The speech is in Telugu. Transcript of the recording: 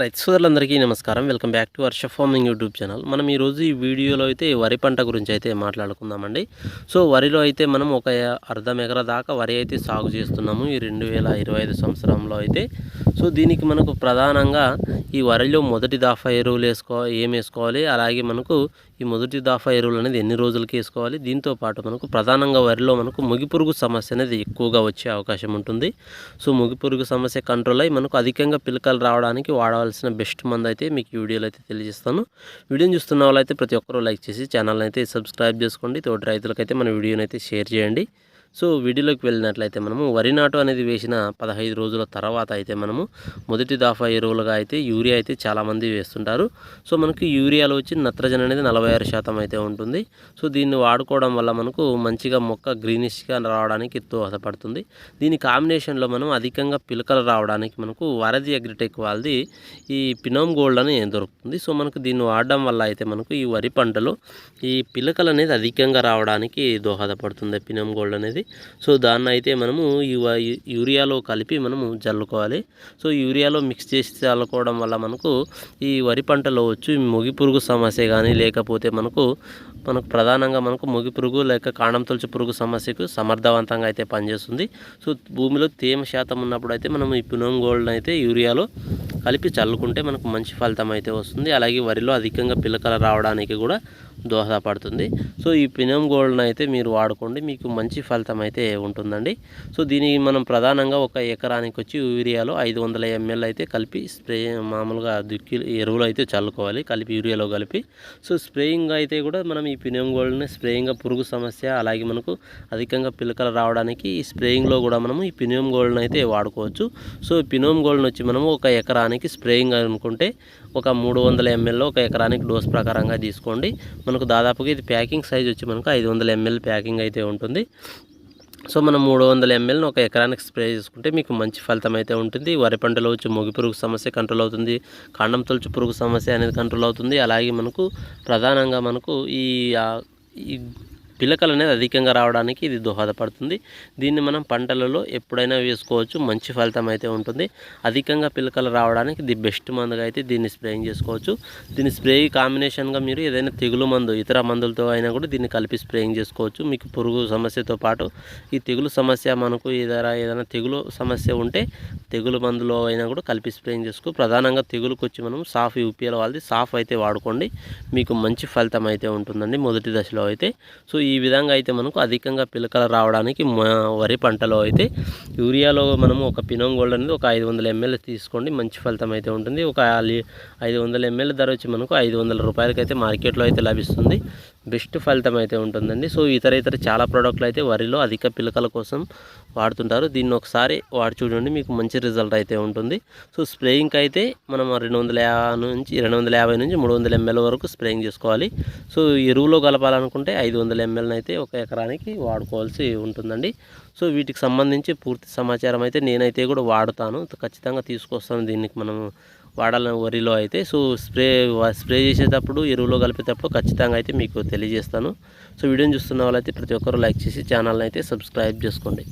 రైతు సోదరులందరికీ నమస్కారం. Welcome back to Varsha farming YouTube channel. మనం ఈరోజు ఈ వీడియోలో అయితే వరి పంట గురించి అయితే మాట్లాడుకుందామండి. సో వరిలో అయితే మనం ఒక అర్ధం ఎకర దాకా వరి అయితే సాగు చేస్తున్నాము. ఈ రెండు వేల ఇరవై ఐదు సంవత్సరంలో అయితే. సో దీనికి మనకు ప్రధానంగా ఈ వరిలో మొదటి దాఫా ఎరువులు వేసుకో ఏం వేసుకోవాలి? అలాగే మనకు ఈ మొదటి దాఫా ఎరువులు అనేది ఎన్ని రోజులకి వేసుకోవాలి? దీంతో పాటు మనకు ప్రధానంగా వరిలో మనకు ముగిపురుగు సమస్య అనేది ఎక్కువగా వచ్చే అవకాశం ఉంటుంది. సో ముగిపురుగు సమస్య కంట్రోల్ అయ్యి మనకు అధికంగా పిలకలు రావడానికి వాడవలసిన బెస్ట్ మందు అయితే మీకు వీడియోలో అయితే తెలియజేస్తాను. వీడియోని చూస్తున్న వాళ్ళైతే ప్రతి ఒక్కరూ లైక్ చేసి ఛానల్ని అయితే సబ్స్క్రైబ్ చేసుకోండి. తోటి రైతులకైతే మన వీడియోని అయితే షేర్ చేయండి. సో వీడియోలోకి వెళ్ళినట్లయితే మనము వరి నాటు అనేది వేసిన పదహైదు రోజుల తర్వాత అయితే మనము మొదటి దాఫా ఎరువులుగా అయితే యూరియా అయితే చాలామంది వేస్తుంటారు. సో మనకి యూరియాలో వచ్చి నత్రజని అనేది నలభై ఆరు శాతం అయితే ఉంటుంది. సో దీన్ని వాడుకోవడం వల్ల మనకు మంచిగా మొక్క గ్రీనిష్గా రావడానికి దోహదపడుతుంది. దీని కాంబినేషన్లో మనం అధికంగా పిలకలు రావడానికి మనకు వరది అగ్రిటెక్ వాళ్ళది ఈ పినోమ్ గోల్డ్ అని దొరుకుతుంది. సో మనకు దీన్ని వాడడం వల్ల అయితే మనకు ఈ వరి పంటలో ఈ పిలకలు అనేది అధికంగా రావడానికి దోహదపడుతుంది. పినోమ్ గోల్డ్ అనేది సో దాన్ని అయితే మనము ఈ యూరియాలో కలిపి మనము జల్లుకోవాలి. సో యూరియాలో మిక్స్ చేసి చల్లుకోవడం వల్ల మనకు ఈ వరి పంటలో వచ్చి మొగి పురుగు సమస్య కానీ లేకపోతే మనకు మనకు ప్రధానంగా మనకు మొగి పురుగు లేక కాండం తొలచు పురుగు సమస్యకు సమర్థవంతంగా అయితే పనిచేస్తుంది. సో భూమిలో తేమ శాతం ఉన్నప్పుడు అయితే మనం ఈ పినోమ్ గోల్డ్ అయితే యూరియాలో కలిపి చల్లుకుంటే మనకు మంచి ఫలితం అయితే వస్తుంది. అలాగే వరిలో అధికంగా పిలకలు రావడానికి కూడా దోహదపడుతుంది. సో ఈ పినం గోల్డ్ని అయితే మీరు వాడుకోండి. మీకు మంచి ఫలితం అయితే ఉంటుందండి. సో దీనికి మనం ప్రధానంగా ఒక ఎకరానికి వచ్చి యూరియాలో ఐదు వందల ఎంఎల్ అయితే కలిపి స్ప్రే మామూలుగా దుక్కి ఎరువులు అయితే చల్లుకోవాలి. కలిపి యూరియాలో కలిపి. సో స్ప్రేయింగ్ అయితే కూడా మనం ఈ పినం గోల్డ్ని స్ప్రేయింగ్గా పురుగు సమస్య అలాగే మనకు అధికంగా పిలకలు రావడానికి ఈ స్ప్రేయింగ్లో కూడా మనము ఈ పినోమ్ గోల్డ్ని అయితే వాడుకోవచ్చు. సో ఈ పినోమ్ గోల్డ్ని వచ్చి మనము ఒక ఎకరానికి స్ప్రేయింగ్ అనుకుంటే ఒక మూడు వందల ఎంఎల్లో ఒక ఎకరానికి డోస్ ప్రకారంగా తీసుకోండి. మనకు దాదాపుగా ఇది ప్యాకింగ్ సైజ్ వచ్చి మనకు ఐదు వందల ఎంఎల్ ప్యాకింగ్ అయితే ఉంటుంది. సో మనం మూడు వందల ఎంఎల్ని ఒక ఎకరానికి స్ప్రే చేసుకుంటే మీకు మంచి ఫలితం అయితే ఉంటుంది. వరి పంటలో వచ్చి మొగి పురుగు సమస్య కంట్రోల్ అవుతుంది. కాండం తొలచు పురుగు సమస్య అనేది కంట్రోల్ అవుతుంది. అలాగే మనకు ప్రధానంగా మనకు ఈ పిలకలు అనేది అధికంగా రావడానికి ఇది దోహదపడుతుంది. దీన్ని మనం పంటలలో ఎప్పుడైనా వేసుకోవచ్చు. మంచి ఫలితం అయితే ఉంటుంది. అధికంగా పిలకలు రావడానికి ది బెస్ట్ మందుగా అయితే దీన్ని స్ప్రేయింగ్ చేసుకోవచ్చు. దీన్ని స్ప్రే కాంబినేషన్గా మీరు ఏదైనా తెగులు మందు ఇతర మందులతో అయినా కూడా దీన్ని కలిపి స్ప్రేయింగ్ చేసుకోవచ్చు. మీకు పురుగు సమస్యతో పాటు ఈ తెగులు సమస్య మనకు ఏదైనా ఏదైనా తెగులు సమస్య ఉంటే తెగులు మందులో అయినా కూడా కలిపి స్ప్రేయింగ్ చేసుకో. ప్రధానంగా తెగులుకు వచ్చి మనం సాఫ్ యూపీఎల్ వాళ్ళది. సాఫ్ అయితే వాడుకోండి. మీకు మంచి ఫలితం అయితే ఉంటుందండి. మొదటి దశలో అయితే. సో ఈ విధంగా అయితే మనకు అధికంగా పిలకలు రావడానికి వరి పంటలో అయితే యూరియాలో మనము ఒక పినం గోల్డ్ అనేది ఒక ఐదు వందల ఎంఎల్ తీసుకోండి. మంచి ఫలితం అయితే ఉంటుంది. ఒక ఐదు వందల ఎంఎల్ ధర వచ్చి మనకు ఐదు వందల రూపాయలకి అయితే మార్కెట్లో అయితే లభిస్తుంది. బెస్ట్ ఫలితం అయితే ఉంటుందండి. సో ఇతర ఇతర చాలా ప్రోడక్ట్లు అయితే వరిలో అధిక పిలకల కోసం వాడుతుంటారు. దీన్ని ఒకసారి వాడి చూడండి మీకు మంచి రిజల్ట్ అయితే ఉంటుంది. సో స్ప్రేయింగ్కి అయితే మనం రెండు వందల యాభై నుంచి రెండు వందల యాభై నుంచి మూడు వందల ఎంఎల్ వరకు స్ప్రేయింగ్ చేసుకోవాలి. సో ఎరువులో కలపాలనుకుంటే ఐదు వందల ఎంఎల్ని అయితే ఒక ఎకరానికి వాడుకోవాల్సి ఉంటుందండి. సో వీటికి సంబంధించి పూర్తి సమాచారం అయితే నేనైతే కూడా వాడుతాను. ఖచ్చితంగా తీసుకొస్తాను. దీనికి మనం వాడాలని వరిలో అయితే సో స్ప్రే స్ప్రే చేసేటప్పుడు ఎరువులో కలిపేటప్పుడు ఖచ్చితంగా అయితే మీకు తెలియజేస్తాను. సో వీడియోని చూస్తున్న వాళ్ళైతే ప్రతి ఒక్కరు లైక్ చేసి ఛానల్ని అయితే సబ్స్క్రైబ్ చేసుకోండి.